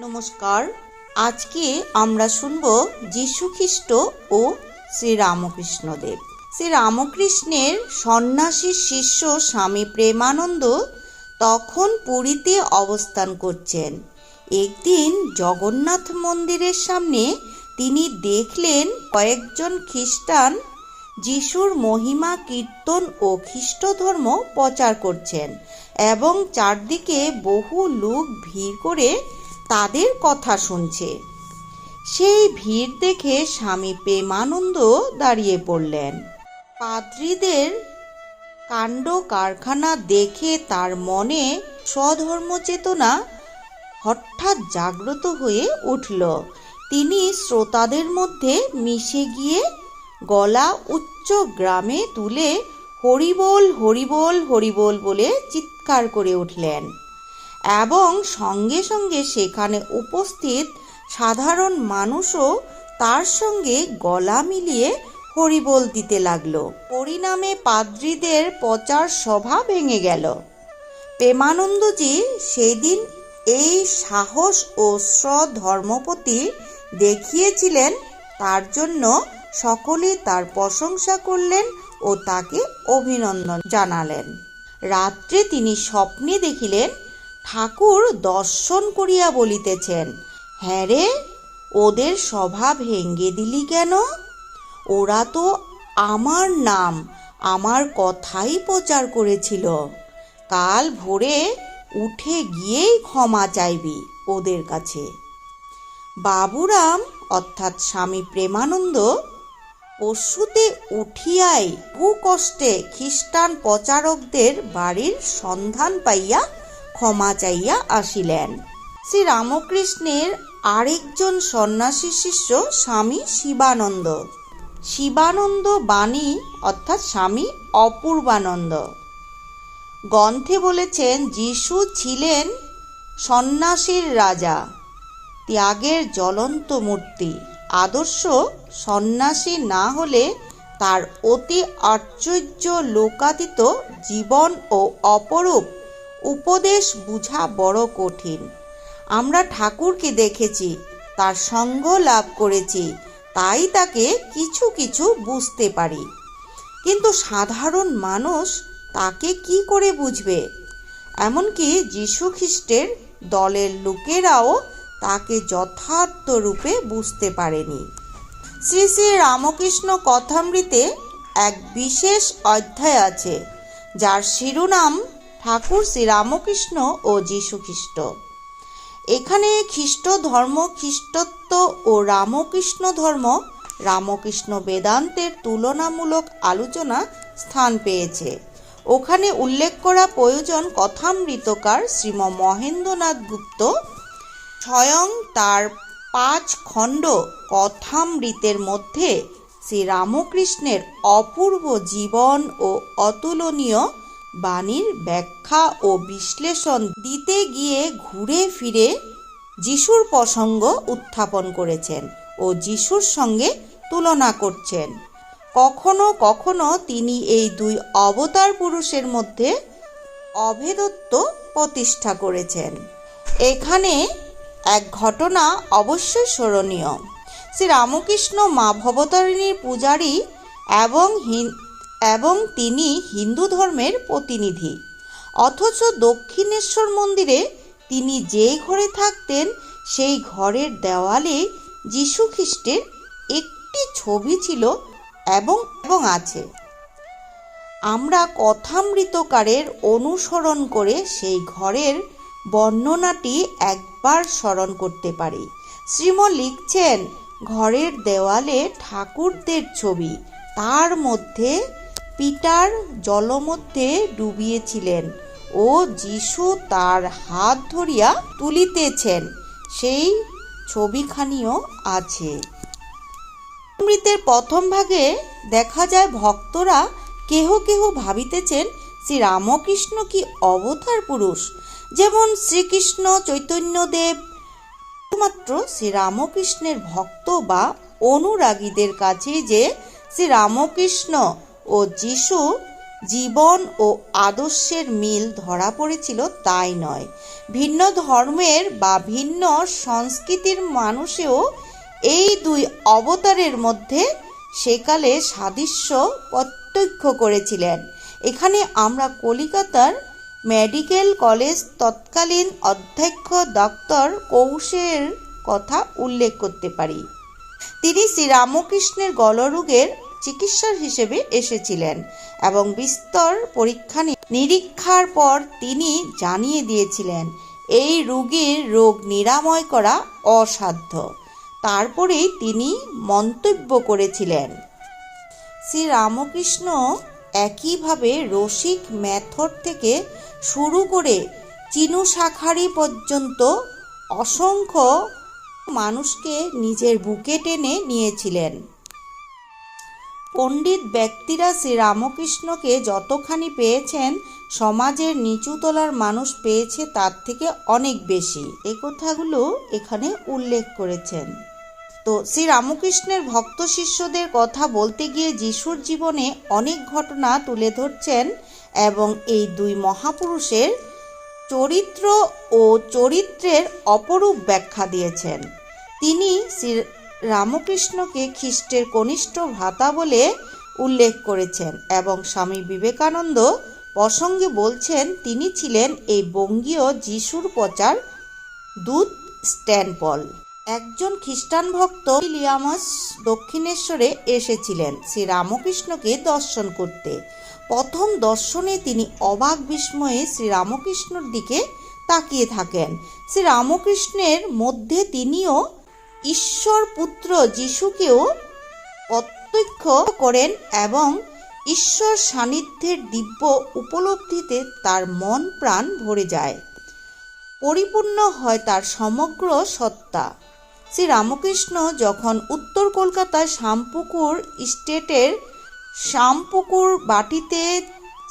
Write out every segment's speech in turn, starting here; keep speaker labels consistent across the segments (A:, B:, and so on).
A: নমস্কার। আজকে আমরা শুনব যীশু খ্রিস্ট ও শ্রী রামকৃষ্ণদেব। শ্রী রামকৃষ্ণের সন্ন্যাসী শিষ্য স্বামী প্রেমানন্দ তখন পুরীতে অবস্থান করছেন। একদিন জগন্নাথ মন্দিরের সামনে তিনি দেখলেন কয়েকজন খ্রিস্টান যিশুর মহিমা, কীর্তন ও খ্রিস্ট ধর্ম প্রচার করছেন এবং চারদিকে বহু লোক ভিড় করে তাদের কথা শুনছে। সেই ভিড় দেখে স্বামী প্রেমানন্দ দাঁড়িয়ে পড়লেন। পাদ্রীদের কাণ্ড কারখানা দেখে তার মনে স্বধর্ম চেতনা হঠাৎ জাগ্রত হয়ে উঠল। তিনি শ্রোতাদের মধ্যে মিশে গিয়ে গলা উচ্চ গ্রামে তুলে হরিবোল হরিবোল হরিবোল বলে চিৎকার করে উঠলেন। এবং সঙ্গে সঙ্গে সেখানে উপস্থিত সাধারণ মানুষও তার সঙ্গে গলা মিলিয়ে হরিবোল দিতে লাগল। পরিণামে পাদ্রীদের প্রচার সভা ভেঙে গেল। প্রেমানন্দজি সেদিন এই সাহস ও স্বধর্মপতি দেখিয়েছিলেন, তার জন্য সকলে তার প্রশংসা করলেন ও তাকে অভিনন্দন জানালেন। রাত্রে তিনি স্বপ্নে দেখিলেন ঠাকুর দর্শন করিয়া বলিতেছেন হ্যাঁ রে, ওদের সভা ভেঙ্গে দিলি কেন? ওরা তো আমার নাম, আমার কথাই প্রচার করেছিল। কাল ভোরে উঠে গিয়েই ক্ষমা চাইবি ওদের কাছে। বাবুরাম, অর্থাৎ স্বামী প্রেমানন্দ, পশুতে উঠিয়াই কষ্টে খ্রিস্টান প্রচারকদের বাড়ির সন্ধান পাইয়া চাইয়া আসিলেন। শ্রী রামকৃষ্ণের আরেকজন সন্ন্যাসী শিষ্য স্বামী শিবানন্দ। শিবানন্দ বাণী, অর্থাৎ স্বামী অপূর্বানন্দ। গ্রন্থে বলেছেন, যিশু ছিলেন সন্ন্যাসীর রাজা, ত্যাগের জ্বলন্ত মূর্তি। আদর্শ সন্ন্যাসী না হলে তার অতি আশ্চর্য লোকাতীত জীবন ও অপরূপ উপদেশ বুঝা বড় কঠিন। আমরা ঠাকুরকে দেখেছি, তার সঙ্গ লাভ করেছি, তাই তাকে কিছু কিছু বুঝতে পারি। কিন্তু সাধারণ মানুষ তাকে কি করে বুঝবে? এমনকি যীশু খ্রিস্টের দলের লোকেরাও তাকে যথার্থ রূপে বুঝতে পারেনি। শ্রী শ্রী রামকৃষ্ণ কথামৃতে এক বিশেষ অধ্যায় আছে, যার শিরোনাম ঠাকুর শ্রী রামকৃষ্ণ ও যীশু খ্রিস্ট এখানে খ্রিস্ট ধর্ম খ্রিস্টত্ব ও রামকৃষ্ণ ধর্ম, রামকৃষ্ণ বেদান্তের তুলনামূলক আলোচনা স্থান পেয়েছে। ওখানে উল্লেখ করা প্রয়োজন কথামৃতকার শ্রীম মহেন্দ্রনাথ গুপ্ত স্বয়ং তার পাঁচ খণ্ড কথামৃতের মধ্যে শ্রী রামকৃষ্ণের অপূর্ব জীবন ও অতুলনীয় বাণীর ব্যাখ্যা ও বিশ্লেষণ দিতে গিয়ে ঘুরে ফিরে যিশুর প্রসঙ্গ উত্থাপন করেছেন ও যিশুর সঙ্গে তুলনা করছেন। কখনো কখনো তিনি এই দুই অবতার পুরুষের মধ্যে অভেদত্ব প্রতিষ্ঠা করেছেন। এখানে এক ঘটনা অবশ্যই স্মরণীয়। শ্রী রামকৃষ্ণ মা ভবতারিণীর পূজারী এবং এবং তিনি হিন্দু ধর্মের প্রতিনিধি। অথচ দক্ষিণেশ্বর মন্দিরে তিনি যে ঘরে থাকতেন, সেই ঘরের দেওয়ালে খ্রিস্টের একটি ছবি ছিল এবং এবং আছে। আমরা কথামৃতকারের অনুসরণ করে সেই ঘরের বর্ণনাটি একবার স্মরণ করতে পারি। শ্রীম লিখছেন, ঘরের দেওয়ালে ঠাকুরদের ছবি, তার মধ্যে পিটার জলমধ্যে ডুবিয়েছিলেন ও যিশু তার হাত ধরিয়া তুলিতেছেন। সেই ছবিখানিও আছে। অমৃতের প্রথম ভাগে দেখা যায় ভক্তরা কেহ কেহ ভাবিতেছেন শ্রী রামকৃষ্ণ কি অবতার পুরুষ? যেমন শ্রীকৃষ্ণ, চৈতন্যদেব, শুধুমাত্র শ্রী রামকৃষ্ণের ভক্ত বা অনুরাগীদের কাছে যে শ্রী রামকৃষ্ণ ও যিশু জীবন ও আদর্শের মিল ধরা পড়েছিল তাই নয়। ভিন্ন ধর্মের বা ভিন্ন সংস্কৃতির মানুষেও এই দুই অবতারের মধ্যে সেকালে সাদৃশ্য প্রত্যক্ষ করেছিলেন। এখানে আমরা কলিকাতার মেডিকেল কলেজ তৎকালীন অধ্যক্ষ ডক্টর কৌশের কথা উল্লেখ করতে পারি। তিনি শ্রীরামকৃষ্ণের গলরোগের চিকিৎসা হিসেবে এসেছিলেন এবং বিস্তর পরীক্ষা নিরীক্ষার পর তিনি জানিয়ে দিয়েছিলেন, এই রোগীর রোগ নিরাময় করা অসাধ্য। তারপরেই তিনি মন্তব্য করেছিলেন, শ্রী রামকৃষ্ণ একইভাবে রসিক ম্যাথর থেকে শুরু করে চিনু শাখারি পর্যন্ত অসংখ্য মানুষকে নিজের বুকে টেনে নিয়েছিলেন। পণ্ডিত ব্যক্তিরা শ্রী রামকৃষ্ণকে যতখানি পেয়েছেন, সমাজের নিচুতলার মানুষ পেয়েছে তার থেকে অনেক বেশি। এ কথাগুলো এখানে উল্লেখ করেছেন। তো শ্রীরামকৃষ্ণের ভক্ত শিষ্যদের কথা বলতে গিয়ে যিশুর জীবনে অনেক ঘটনা তুলে ধরছেন এবং এই দুই মহাপুরুষের চরিত্র ও চরিত্রের অপরূপ ব্যাখ্যা দিয়েছেন। তিনি শ্রী রামকৃষ্ণকে খ্রিস্টের কনিষ্ঠ ভ্রাতা বলে উল্লেখ করেছেন এবং স্বামী বিবেকানন্দ প্রসঙ্গে বলছেন, তিনি ছিলেন এই বঙ্গীয় যিশুর প্রচার দূত স্ট্যানপল। একজন খ্রিস্টান ভক্ত উইলিয়ামস দক্ষিণেশ্বরে এসেছিলেন শ্রী রামকৃষ্ণকে দর্শন করতে। প্রথম দর্শনে তিনি অবাক বিস্ময়ে শ্রী রামকৃষ্ণর দিকে তাকিয়ে থাকেন। শ্রী রামকৃষ্ণের মধ্যে তিনিও ঈশ্বর পুত্র যিশুকেও প্রত্যক্ষ করেন এবং ঈশ্বর সান্নিধ্যের দিব্য উপলব্ধিতে তার মন প্রাণ ভরে যায়। পরিপূর্ণ হয় তার সমগ্র সত্তা। শ্রী রামকৃষ্ণ যখন উত্তর কলকাতায় শ্যামপুকুর স্টেটের শ্যামপুকুর বাটিতে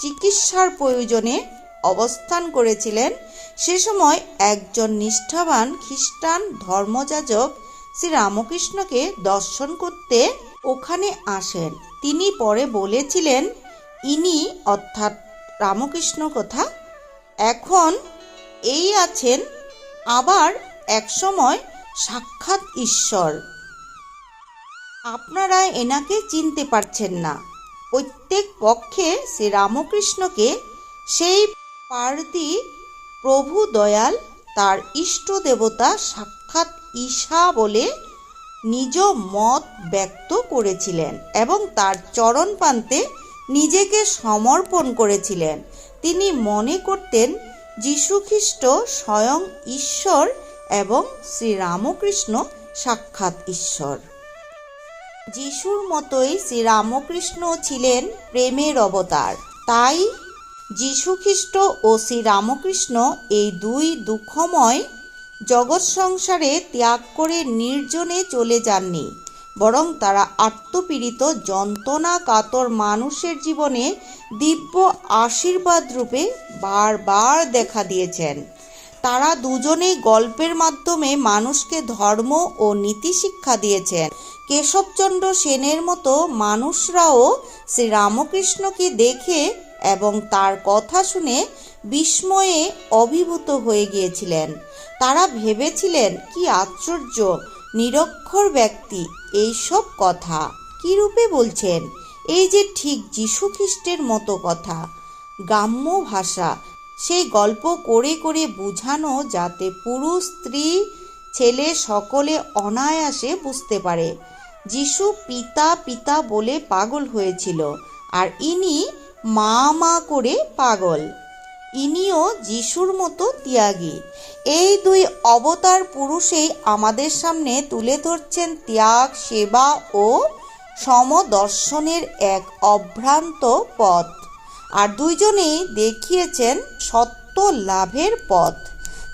A: চিকিৎসার প্রয়োজনে অবস্থান করেছিলেন, সে সময় একজন নিষ্ঠাবান খ্রিস্টান ধর্মযাজক শ্রী রামকৃষ্ণকে দর্শন করতে ওখানে আসেন। তিনি পরে বলেছিলেন, ইনি অর্থাৎ রামকৃষ্ণ কথা, এখন এই আছেন, আবার একসময় সাক্ষাৎ ঈশ্বর। আপনারা এনাকে চিনতে পারছেন না। প্রত্যেক পক্ষে শ্রী রামকৃষ্ণকে সেই পার্থী প্রভু দয়াল, তার ইষ্ট দেবতা সাক্ষাৎ ঈশা বলে নিজ মত ব্যক্ত করেছিলেন এবং তার চরণ প্রান্তে নিজেকে সমর্পণ করেছিলেন। তিনি মনে করতেন যীশুখ্রিস্ট স্বয়ং ঈশ্বর এবং শ্রীরামকৃষ্ণ সাক্ষাৎ ঈশ্বর। যিশুর মতোই শ্রীরামকৃষ্ণ ছিলেন প্রেমের অবতার। তাই যীশুখ্রিস্ট ও শ্রীরামকৃষ্ণ এই দুই দুঃখময় জগৎ সংসারে ত্যাগ করে নির্জনে চলে যাননি, বরং তারা আত্মপীড়িত যন্ত্রণা কাতর মানুষের জীবনে দিব্য আশীর্বাদ রূপে বারবার দেখা দিয়েছেন। তারা দুজনেই গল্পের মাধ্যমে মানুষকে ধর্ম ও নীতি শিক্ষা দিয়েছেন। কেশবচন্দ্র সেনের মতো মানুষরাও শ্রীরামকৃষ্ণকে দেখে এবং তার কথা শুনে বিস্ময়ে অভিভূত হয়ে গিয়েছিলেন। তারা ভেবেছিলেন, কি আশ্চর্য, নিরক্ষর ব্যক্তি, এইসব কথা। কি রূপে বলছেন? এই যে ঠিক যীশু খ্রিস্টের মতো কথা। গ্রাম্য ভাষা। সেই গল্প করে করে বুঝানো যাতে পুরুষ, স্ত্রী, ছেলে সকলে অনায়াসে বুঝতে পারে। যিশু পিতা পিতা বলে পাগল হয়েছিল, আর ইনি মা মা করে পাগল। ইনিও যিশুর মতো ত্যাগী। এই দুই অবতার পুরুষেই আমাদের সামনে তুলে ধরছেন ত্যাগ, সেবা ও সমদর্শনের এক অভ্রান্ত পথ। আর দুইজনেই দেখিয়েছেন সত্য লাভের পথ।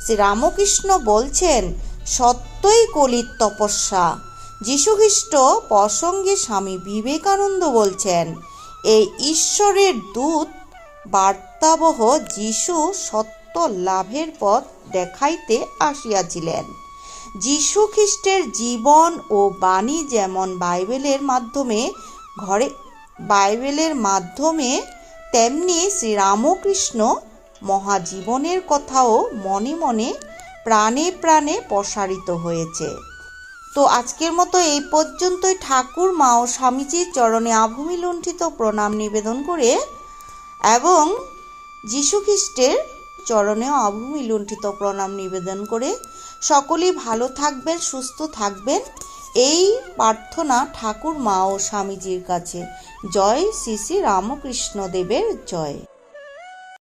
A: শ্রীরামকৃষ্ণ বলছেন, সত্যই কলির তপস্যা। যীশুখ্রিস্ট প্রসঙ্গে স্বামী বিবেকানন্দ বলছেন, এই ঈশ্বরের দূত বার্তাবহ যিশু সত্য লাভের পথ দেখাইতে আসিয়াছিলেন। যীশু খ্রিস্টের জীবন ও বাণী যেমন বাইবেলের মাধ্যমে, ঘরে বাইবেলের মাধ্যমে, তেমনি শ্রীরামকৃষ্ণ মহাজীবনের কথাও মনে মনে, প্রাণে প্রাণে প্রসারিত হয়েছে। তো আজকের মতো এই পর্যন্তই। ঠাকুর, মা ও স্বামীজির চরণে আভূমি লুণ্ঠিত প্রণাম নিবেদন করে এবং যীশুখ্রিস্টের চরণে অভূমি লুণ্ঠিত প্রণাম নিবেদন করে সকলেই ভালো থাকবেন, সুস্থ থাকবেন। এই প্রার্থনা ঠাকুর মা ও স্বামীজির কাছে। জয় শ্রী শ্রী রামকৃষ্ণ দেবের জয়।